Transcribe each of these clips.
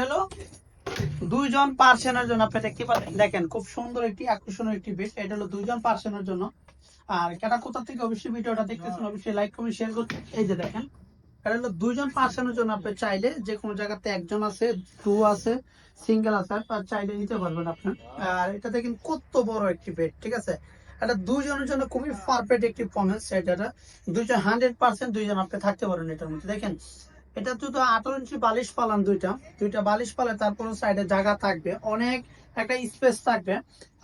হলো দুইজন পার্সনের জন্য। আপনি দেখতে পাচ্ছেন দেখেন খুব সুন্দর একটি আকর্ষণীয় একটি এটা হলো দুইজন পার্সনের জন্য। আর কেটা কোথা থেকে অবশ্যই ভিডিওটা দেখতেছেন, অবশ্যই লাইক কমেন্ট শেয়ার করতে এই যে দেখেন, এটা হলো দুইজন পার্সনের জন্য আপনি চাইলে যে কোনো জায়গাতে একজন আছে টু আছে সিঙ্গেল আছে, আর চাইলে নিতে পারবেন আপনার আর এটা দেখেন কত বড় একটি বেড ঠিক আছে? এটা দুইজনের জন্য খুবই পারফেক্ট একটি ফর্মেন্স এটা দুইজন হান্ড্রেড পার্সেন্ট দুইজন আপনি থাকতে পারেন এটার মধ্যে। দেখেন এটা তো আঠারো ইঞ্চি বালিশ পালান দুইটা। দুইটা বালিশ পালে তারপর সাইডে জায়গা থাকবে। অনেক একটা স্পেস থাকবে।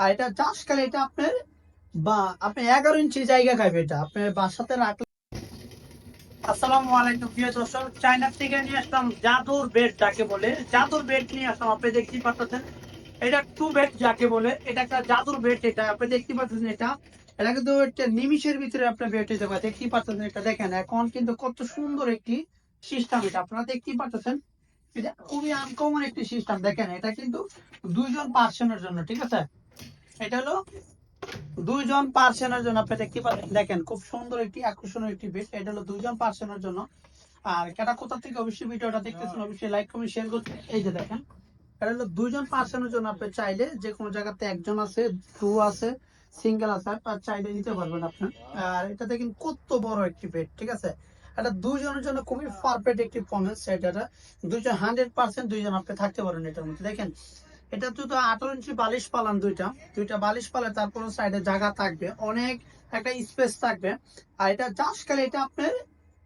আর এটা জাস্ট খালি এটা আপনার বা, আপনি এগারো ইঞ্চি জায়গা খাবে এটা। আপনার বাসাতে রাখলে আসসালামু আলাইকুম, প্রিয় দর্শক। চায়না থেকে নিয়ে আসলাম জাদুর বেড যাকে বলে। জাদুর বেড নিয়ে আসলাম, আপনি দেখতেই পাচ্ছেন। এটা টু বেড যাকে বলে। এটা একটা জাদুর বেড এটা। আপনি দেখতে পাচ্ছেন এটা। এটা কিন্তু একটা নিমিষের ভিতরে আপনার বেড হতে পারে দেখতেই পাচ্ছেন এটা। দেখেন, এখন কিন্তু কত সুন্দর একটি সিস্টেম এটা আপনারা দেখতেই পাচ্ছেন এটা খুবই আনকমন একটি সিস্টেম দেখেন এটা কিন্তু দুইজন পার্সনের জন্য ঠিক আছে? এটা হলো দুইজন পার্সনের জন্য আপনি দেখতে পাচ্ছেন দেখেন খুব সুন্দর একটি আকর্ষণীয় একটি বেড এটা হলো দুইজন পার্সনের জন্য। আর কেটা কোথা থেকে অবশ্যই ভিডিওটা দেখতেছেন অবশ্যই লাইক কমেন্ট শেয়ার করতে। এই যে দেখেন এটা হলো দুইজন পার্সনের জন্য আপনি চাইলে যে কোনো জায়গাতে একজন আছে টু আছে সিঙ্গেল আছে আর চাইলে নিতে পারবেন আপনার। আর এটা দেখেন কত বড় একটি বেড ঠিক আছে? এটা দুইজনের জন্য খুবই পারফেক্ট একটি ফর্মেন্স এটা দুইজন হান্ড্রেড পার্সেন্ট দুইজন আপনি থাকতে পারেন এটার মধ্যে। দেখেন এটা তো আঠারো ইঞ্চি বালিশ পালান দুইটা। দুইটা বালিশ পালে তারপর সাইডে জায়গা থাকবে অনেক একটা স্পেস থাকবে। আর এটা জাস্ট খালি এটা আপনার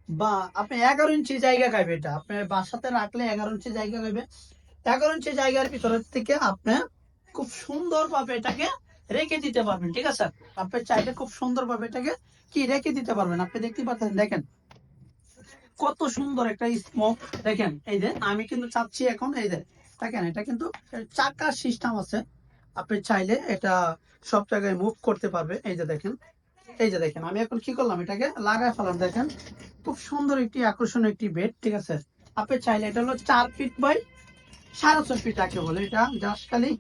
বা আপনি এগারো ইঞ্চি জায়গা খাইবে এটা। আপনার বাসাতে রাখলে এগারো ইঞ্চি জায়গা খাইবে। এগারো ইঞ্চি জায়গার ভিতরে থেকে আপনি খুব সুন্দর ভাবে এটাকে রেখে দিতে পারবেন ঠিক আছে? আপনি চাইলে খুব সুন্দর ভাবে এটাকে কি রেখে দিতে পারবেন? আপনি দেখতে পাচ্ছেন দেখেন কত সুন্দর একটা স্মোক দেখেন, এই যে, আমি কিন্তু চাচ্ছি এখন, এই যে, দেখেন, এটা কিন্তু চাকার সিস্টেম আছে। আপনি চাইলে এটা সব জায়গায় মুভ করতে পারবে। এই যে দেখেন, এই যে দেখেন, আমি এখন কি করলাম, এটাকে লাগায় ফেলাম, দেখেন। খুব সুন্দর একটি আকর্ষণীয় একটি বেড ঠিক আছে? আপনি চাইলে এটা হলো চার ফিট বাই সাড়ে ছয় ফিট যাকে বলে। এটা জাস্ট খালি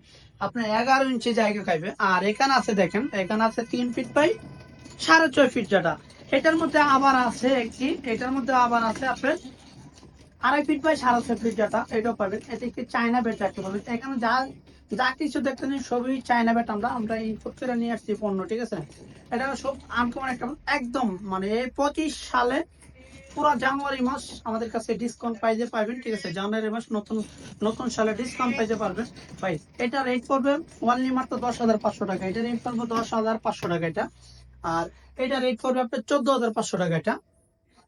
আপনার এগারো ইঞ্চি জায়গা খাইবে। আর এখানে আছে, দেখেন, এখানে আছে তিন ফিট বাই সাড়ে ছয় ফিট যেটা। এটার মধ্যে আবার আছে একটি, এটার মধ্যে আবার আছে আপনার আড়াই ফিট বাই সাড়ে ছয় ফিট যেটা, এটাও পাবেন। এটা একটি চায়না বেড যাকে বলে এখানে যা যা কিছু দেখতে নিন সবই চায়না বেড আমরা আমরা ইম্পোর্ট করে নিয়ে আসছি পণ্য, ঠিক আছে? এটা সব আনকমন একটা, একদম মানে এই পঁচিশ সালে পুরো জানুয়ারি মাস আমাদের কাছে ডিসকাউন্ট পাইতে পারবেন, ঠিক আছে? জানুয়ারি মাস নতুন নতুন সালে ডিসকাউন্ট পাইতে পারবেন। ভাই, এটা রেট পড়বে ওয়ানলি মাত্র দশ হাজার পাঁচশো টাকা। এটা রেট পড়বে দশ হাজার পাঁচশো টাকা এটা। আর এটা রেট করবে আপনার চোদ্দ হাজার পাঁচশো টাকা এটা।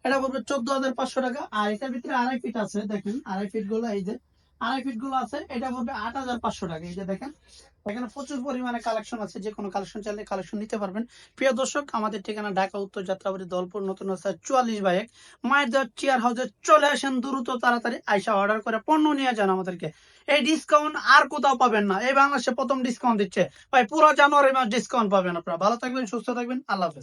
এটা পড়বে চোদ্দ হাজার পাঁচশো টাকা। আর এটার ভিতরে আড়াই ফিট আছে, দেখেন আড়াই ফিটগুলো এই যে আড়াই ফিটগুলো আছে, এটা আট হাজার পাঁচশো টাকা। এই যে দেখেন, এখানে প্রচুর পরিমাণে কালেকশন আছে, যে কোনো কালেকশন চাইলে কালেকশন নিতে পারবেন। প্রিয় দর্শক, আমাদের ঠিকানা ঢাকা, উত্তর যাত্রাবাড়ি, দলপুর, নতুন রাস্তা চুয়াল্লিশ বাইক মায়ের দেওয়ার চেয়ার হাউসে চলে আসেন দ্রুত তাড়াতাড়ি। আইসা অর্ডার করে পণ্য নিয়ে যান আমাদেরকে। এই ডিসকাউন্ট আর কোথাও পাবেন না। এই বাংলাদেশে প্রথম ডিসকাউন্ট দিচ্ছে। ভাই, পুরো জানুয়ারি মাস ডিসকাউন্ট পাবেন আপনারা। ভালো থাকবেন, সুস্থ থাকবেন। আল্লাহ হাফেজ।